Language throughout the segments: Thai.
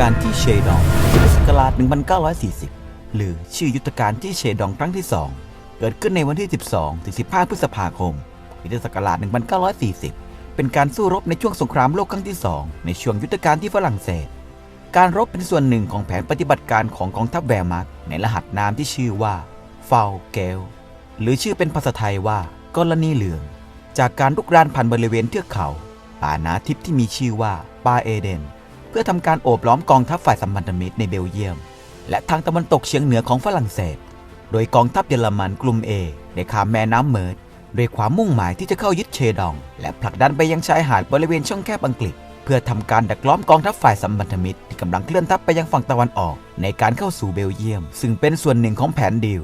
การที่เชดองพุทธศักราช 1940 หรือชื่อยุทธการที่เชดองครั้งที่ 2 เกิดขึ้นในวันที่ 12 ถึง 15 พฤษภาคม พุทธศักราช 1940 เป็นการสู้รบในช่วงสงครามโลกครั้งที่ 2 ในช่วงยุทธการที่ฝรั่งเศส การรบเป็นส่วนหนึ่งของแผนปฏิบัติการของกองทัพแวร์มักในรหัสนามที่ชื่อว่าฟาลเกล หรือชื่อเป็นภาษาไทยว่ากรณีเหลือง จากการลุกรานผ่านบริเวณเทือกเขาป่านาทิพย์ที่มีชื่อว่าปาเอเดน พื่อทำการโอบล้อมกองทัพฝ่ายสัมพันธมิตรในเบลเยียม และทางตะวันตกเฉียงเหนือของฝรั่งเศส โดยกองทัพเยอรมันกลุ่ม A ได้ข้ามแม่น้ำเมิร์ดด้วยความมุ่งหมายที่จะเข้ายึดเชดอง และผลักดันไปยังชายหาดบริเวณช่องแคบอังกฤษ เพื่อทำการดักล้อมกองทัพฝ่ายสัมพันธมิตรที่กำลังเคลื่อนทัพไปยังฝั่งตะวันออก ในการเข้าสู่เบลเยียม ซึ่งเป็นส่วนหนึ่งของแผนดีล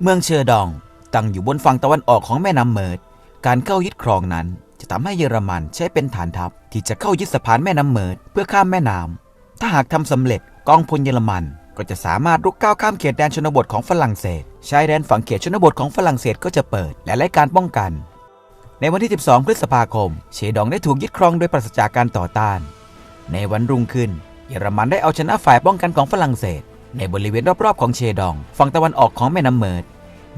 เมืองเชอร์ดองตั้งอยู่บนฝั่งตะวันออกของแม่น้ำเมิร์ดการเข้ายึดครองนั้น ทำให้เยอรมันใช้เป็นฐานทัพที่จะเข้ายึดสะพานแม่น้ำเมิดเพื่อข้ามแม่น้ำถ้าหากทำสำเร็จกองพลเยอรมันก็จะสามารถรุกก้าวข้ามเขตแดนชนบทของฝรั่งเศส ชายแดนฝั่งเขตชนบทของฝรั่งเศสก็จะเปิด และไร้การป้องกัน ในวันที่ 12 พฤษภาคม เชดองได้ถูกยึดครองโดยปราศจากการต่อต้าน ในวันรุ่งขึ้น เยอรมันได้เอาชนะฝ่ายป้องกันของฝรั่งเศส ในบริเวณรอบๆของเชดอง ฝั่งตะวันออกของแม่น้ำเมิด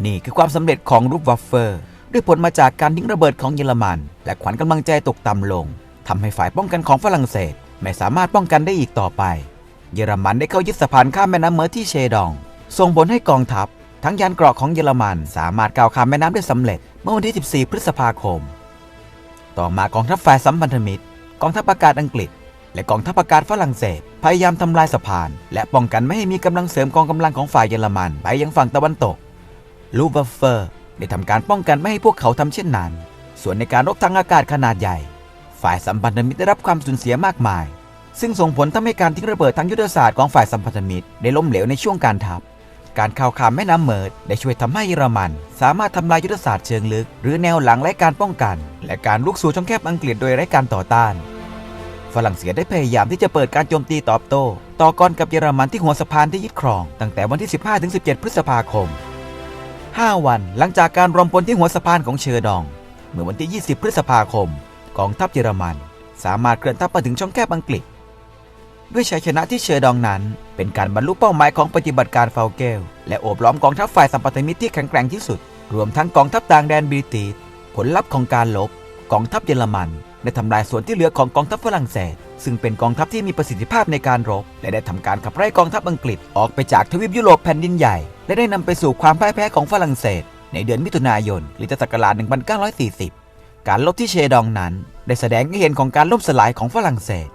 นี่คือความสำเร็จของรูปวัฟเฟอร์ ด้วยผลมาจากการทิ้งระเบิดของเยอรมัน และขวัญกำลังใจตกต่ำลงทำให้ฝ่ายป้องกันของฝรั่งเศส ไม่สามารถป้องกันได้อีกต่อไป เยอรมันได้เข้ายึดสะพานข้ามแม่น้ำเมิร์ที่เชดอง ส่งผลให้กองทัพ ทั้งยานเกราะของเยอรมันสามารถก้าวข้ามแม่น้ำได้สำเร็จ เมื่อวันที่ 14 พฤษภาคม ต่อมากองทัพฝ่ายสัมพันธมิตร กองทัพอากาศอังกฤษ และกองทัพอากาศฝรั่งเศส พยายามทำลายสะพาน และป้องกันไม่ให้มีกำลังเสริมกองกำลังของฝ่ายเยอรมันไปยังฝั่งตะวันตกลูบัฟเฟอร์ ได้ทำการป้องกันไม่ให้พวกเขาทำเช่นนั้น ส่วนในการรบทางอากาศขนาดใหญ่ ฝ่ายสัมพันธมิตรได้รับความสูญเสียมากมาย ซึ่งส่งผลทำให้การทิ้งระเบิดทางยุทธศาสตร์ของฝ่ายสัมพันธมิตรได้ล้มเหลวในช่วงการทัพ การข้าวขามแม่น้ำเมิร์ดได้ช่วยทำให้เยอรมัน สามารถทำลายยุทธศาสตร์เชิงลึก หรือแนวหลังและการป้องกัน และการลุกสู่ช่องแคบอังกฤษโดยไร้การต่อต้าน ฝรั่งเศสได้พยายามที่จะเปิดการโจมตีตอบโต้ ต่อกรกับเยอรมันที่หัวสะพานที่ยึดครอง ตั้งแต่วันที่ 15-17 พฤษภาคม 5 วันหลังจากการรวมพลที่หัวสะพานของเชอร์ดอง เมื่อวันที่ 20 พฤษภาคมกองทัพเยอรมัน สามารถเคลื่อนทัพมาถึงช่องแคบอังกฤษ ด้วยชัยชนะที่เชอร์ดองนั้น เป็นการบรรลุเป้าหมายของปฏิบัติการเฟลเกล และโอบล้อมกองทัพฝ่ายสัมพันมิตรที่แข็งแกร่งที่สุด รวมทั้งกองทัพต่างแดนบริติชผลลัพธ์ของการลบกองทัพเยอรมัน ได้ทำลายส่วนที่เหลือของกองทัพฝรั่งเศส ซึ่งเป็นกองทัพที่มีประสิทธิภาพในการรบ และได้ทำการขับไล่กองทัพอังกฤษออกไปจากทวีปยุโรปแผ่นดินใหญ่ และได้นำไปสู่ความพ่ายแพ้ของฝรั่งเศส ในเดือนมิถุนายนคริสตศักราช1940 การลบที่เชดองนั้น ได้แสดงให้เห็นของการล่มสลายของฝรั่งเศส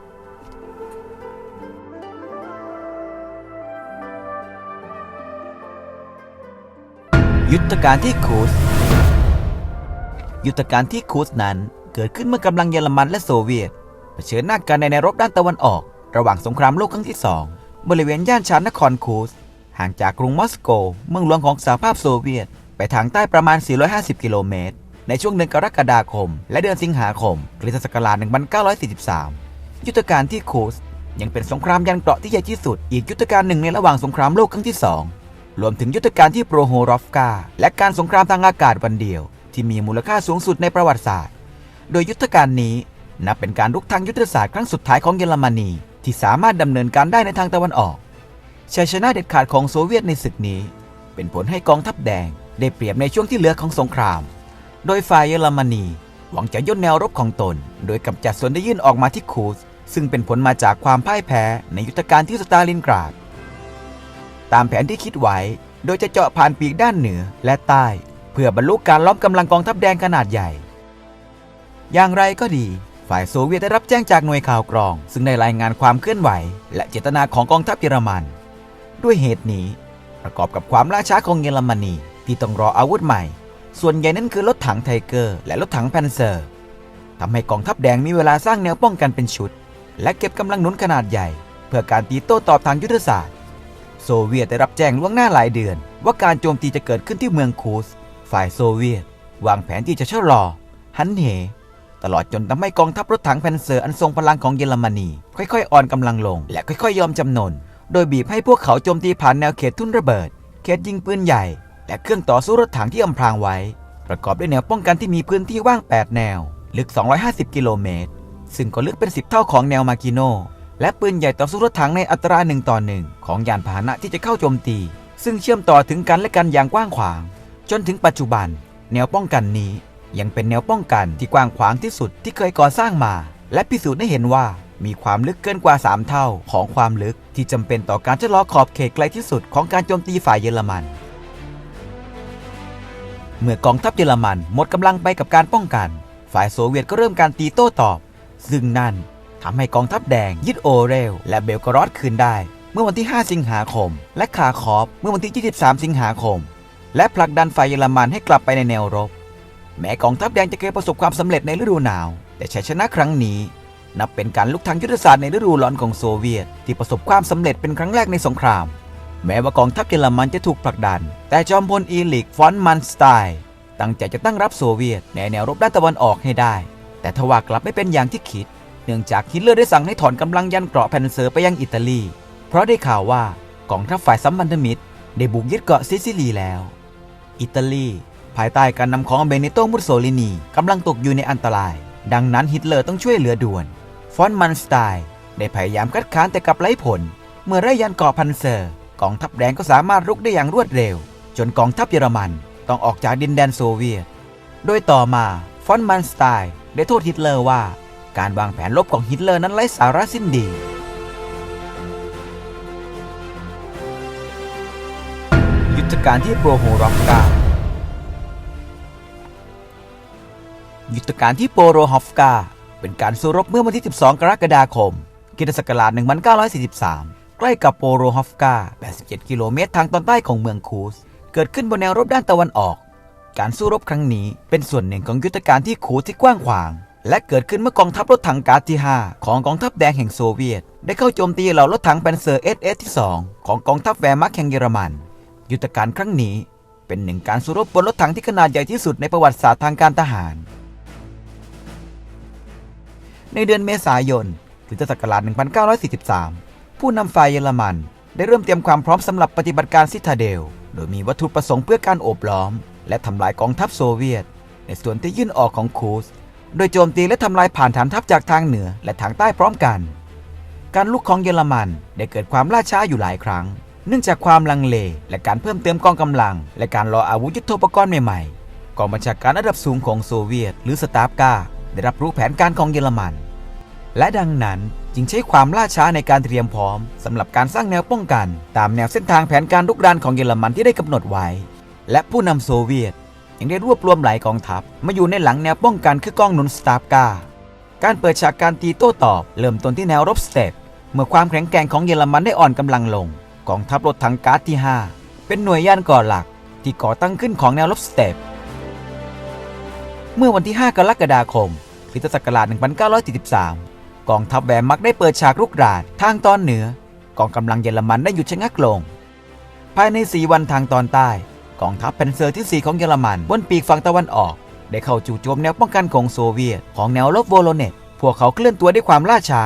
ยุทธการที่คูส ยุทธการที่คูสนั้น เกิดขึ้นเมื่อกำลังเยอรมันและโซเวียตเผชิญหน้ากันในแนวรบด้านตะวันออก ระหว่างสงครามโลกครั้งที่สองบริเวณย่านชานนครคูสห่างจากกรุงมอสโก เมืองหลวงของสหภาพโซเวียต ไปทางใต้ประมาณ 450 กิโลเมตร ในช่วงเดือนกรกฎาคม และเดือนสิงหาคมคริสตศักราช1943 ยุทธการที่คูสยังเป็นสงครามยันเกราะที่ใหญ่ที่สุด อีกยุทธการหนึ่งในระหว่างสงครามโลกครั้งที่สองรวมถึงยุทธการที่โปรโฮรอฟกาและการสงครามทางอากาศวันเดียว ที่มีมูลค่าสูงสุดในประวัติศาสตร์ โดยยุทธการนี้นับเป็นการรุกทางยุทธศาสตร์ครั้งสุดท้ายของเยอรมนีที่สามารถดำเนินการได้ในทางตะวันออกชัยชนะเด็ดขาดของโซเวียตในศึกนี้ เป็นผลให้กองทัพแดงได้เปรียบในช่วงที่เหลือของสงคราม โดยฝ่ายเยอรมนีหวังจะย่นแนวรบของตน โดยกำจัดส่วนที่ยื่นออกมาที่คูสซึ่งเป็นผลมาจากความพ่ายแพ้ในยุทธการที่สตาลินกราด ตามแผนที่คิดไว้ โดยจะเจาะผ่านปีกด้านเหนือและใต้ เพื่อบรรลุการล้อมกำลังกองทัพแดงขนาดใหญ่ อย่างไรก็ดี ฝ่ายโซเวียตได้รับแจ้งจากหน่วยข่าวกรอง ซึ่งได้รายงานความเคลื่อนไหว และเจตนาของกองทัพเยอรมัน ด้วยเหตุนี้ ประกอบกับความล่าช้าของเยอรมนีที่ต้องรออาวุธใหม่ ส่วนใหญ่นั้นคือรถถังไทเกอร์ และรถถังแพนเซอร์ทำให้กองทัพแดงมีเวลาสร้างแนวป้องกันเป็นชุด และเก็บกำลังหนุนขนาดใหญ่ เพื่อการตีโต้ตอบทางยุทธศาสตร์ โซเวียตได้รับแจ้งล่วงหน้าหลายเดือน ว่าการโจมตีจะเกิดขึ้นที่เมืองคูส ฝ่ายโซเวียต วางแผนที่จะชะลอ หันเห ตลอดจนทำให้กองทัพรถถังแพนเซอร์อันทรงพลังของเยอรมนี ค่อยๆ อ่อนกำลังลง และค่อยๆ ยอมจำนน โดยบีบให้พวกเขาโจมตีผ่านแนวเขตทุ่นระเบิด เขตยิงปืนใหญ่ และเครื่องต่อสู้รถถังที่อำพรางไว้ ประกอบด้วยแนวป้องกันที่มีพื้นที่ว่าง 8 แนว ลึก 250 กิโลเมตร ซึ่งก็ลึกเป็น 10 เท่าของแนวมากิโน และปืนใหญ่ต่อสู้รถถังในอัตราหนึ่งต่อหนึ่งของยานพาหนะที่จะเข้าโจมตี ซึ่งเชื่อมต่อถึงกันและกันอย่างกว้างขวาง จนถึงปัจจุบัน แนวป้องกันนี้ ยังเป็นแนวป้องกันที่กว้างขวางที่สุดที่เคยก่อสร้างมา และพิสูจน์ให้เห็นว่ามีความลึกเกินกว่า 3 เท่าของความลึกที่จำเป็นต่อการชะลอขอบเขตไกลที่สุดของการโจมตีฝ่ายเยอรมัน เมื่อกองทัพเยอรมันหมดกำลังไปกับการป้องกัน ฝ่ายโซเวียตก็เริ่มการตีโต้ตอบ ซึ่งนั่นทำให้กองทัพแดงยึดโอเรล และเบลกรอดคืนได้ เมื่อวันที่ 5 สิงหาคม และคาคอฟเมื่อวันที่ 23 สิงหาคม และผลักดันฝ่ายเยอรมันให้กลับไปในแนวรบ แม้กองทัพแดงจะเคยประสบความสำเร็จในฤดูหนาว แต่ชัยชนะครั้งนี้ นับเป็นการลุกทางยุทธศาสตร์ในฤดูร้อนของโซเวียต ที่ประสบความสำเร็จเป็นครั้งแรกในสงคราม แม้ว่ากองทัพเยอรมันจะถูกผลักดัน แต่จอมพลอีลิกฟอนมันสไตน์ตั้งใจจะตั้งรับโซเวียตในแนวรบด้านตะวันออกให้ได้ แต่ทว่ากลับไม่เป็นอย่างที่คิด เนื่องจากฮิตเลอร์ได้สั่งให้ถอนกำลังยันเกราะแผ่นเซอร์ไปยังอิตาลี เพราะได้ข่าวว่ากองทัพฝ่ายสัมพันธมิตร ได้บุกยึดเกาะซิซิลีแล้ว อิตาลี ภายใต้การนำของเบเนโตมุสโซลินีกำลังตกอยู่ในอันตราย ดังนั้นฮิตเลอร์ต้องช่วยเหลือด่วน ฟอนมันสไตน์ได้พยายามคัดค้านแต่กลับไร้ผล เมื่อไร้ยันเกาะพันเซอร์ กองทัพแดงก็สามารถรุกได้อย่างรวดเร็ว จนกองทัพเยอรมันต้องออกจากดินแดนโซเวียต โดยต่อมาฟอนมันสไตน์ได้โทษฮิตเลอร์ว่า การวางแผนลบของฮิตเลอร์นั้นไร้สาระสิ้นดียุทธการที่โปรโฮรอฟกา ยุทธการที่โปโรฮอฟกา เป็นการสู้รบเมื่อวันที่ 12 กรกฎาคมคิศักราช1943 ใกล้กับโปโรฮอฟกา 87 กิโลเมตรทางตอนใต้ของเมืองคูส เกิดขึ้นบนแนวรบด้านตะวันออก การสู้รบครั้งนี้เป็นส่วนหนึ่งของยุทธการที่คูสที่กว้างขวาง และเกิดขึ้นเมื่อกองทัพรถถังการ์ดที่ 5 ของกองทัพแดงแห่งโซเวียต ได้เข้าโจมตีเหล่ารถถังแปนเซอร์เอสเอสที่ 2 ของกองทัพแวร์มักแห่งเยอรมัน ยุทธการครั้งนี้เป็นหนึ่งการสู้รบบนรถถังที่ขนาดใหญ่ที่สุดในประวัติศาสตร์ทางการทหาร ในเดือนเมษายนคริสตศักราช1943 ผู้นำฝ่ายเยอรมัน ได้เริ่มเตรียมความพร้อมสำหรับปฏิบัติการซิตาเดล โดยมีวัตถุประสงค์เพื่อการโอบล้อม และทำลายกองทัพโซเวียต ในส่วนที่ยื่นออกของคูสโดยโจมตีและทำลายผ่านฐานทัพจากทางเหนือและทางใต้พร้อมกัน การลุกของเยอรมันได้เกิดความล่าช้าอยู่หลายครั้ง เนื่องจากความลังเล และการเพิ่มเติมกองกำลัง และการรออาวุธยุทโธปกรณ์ใหม่ๆกองบัญชาการระดับสูงของโซเวียต หรือสตาฟกา ได้รับรู้แผนการของเยอรมัน และดังนั้นจึงใช้ความล่าช้าในการเตรียมพร้อมสำหรับการสร้างแนวป้องกัน ตามแนวเส้นทางแผนการลุกรานของเยอรมันที่ได้กำหนดไว้ และผู้นำโซเวียตยังได้รวบรวมหลายกองทัพมาอยู่ในหลังแนวป้องกันคือกองหนุนสตาฟกาการเปิดฉากการตีโต้ตอบ เริ่มต้นที่แนวรบสเตปเมื่อความแข็งแกร่งของเยอรมันได้อ่อนกำลังลง กองทัพรถถังการ์ดที่ 5 เป็นหน่วยย่านก่อหลักที่ก่อตั้งขึ้นของแนวรบสเตป เมื่อวันที่ 5 กรกฎาคมคริสตศักราช 1943 กองทัพแวร์มักได้เปิดฉากรุกรานทางตอนเหนือ กองกำลังเยอรมันได้หยุดชะงักลง ภายใน 4 วันทางตอนใต้ กองทัพแพนเซอร์ที่ 4 ของเยอรมันบนปีกฝั่งตะวันออก ได้เข้าจู่โจมแนวป้องกันของโซเวียต ของแนวรบโวโลเนตพวกเขาเคลื่อนตัวด้วยความล่าช้า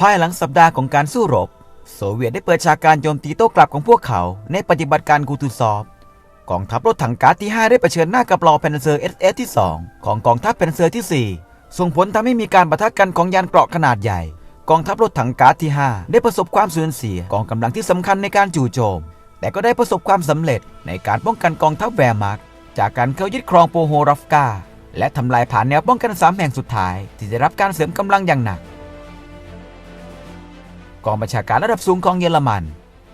ภายหลังสัปดาห์ของการสู้รบ โซเวียตได้เปิดฉากการโจมตีโต้กลับของพวกเขาในปฏิบัติการกูตูซอฟ กองทัพรถถังการ์ดที่ 5 ได้เผชิญหน้ากับรอแพนเซอร์เอสเอสที่ 2 ของกองทัพแพนเซอร์ที่ 4 ส่งผลทำให้มีการปะทะกันของยานเกราะขนาดใหญ่ กองทัพรถถังการ์ดที่ 5 ได้ประสบความสูญเสียกองกำลังที่สำคัญในการจู่โจม แต่ก็ได้ประสบความสำเร็จในการป้องกันกองทัพแวร์มาร์กจากการเข้ายึดครองโปโฮรอฟกาและทำลายผ่านแนวป้องกันสามแห่งสุดท้าย ที่ได้รับการเสริมกำลังอย่างหนัก กองบัญชาการระดับสูงของเยอรมัน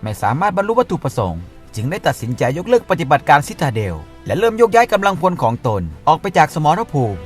ไม่สามารถบรรลุวัตถุประสงค์ จึงได้ตัดสินใจยกเลิกปฏิบัติการซิตาเดล และเริ่มยกย้ายกำลังพลของตนออกไปจากสมรภูมิ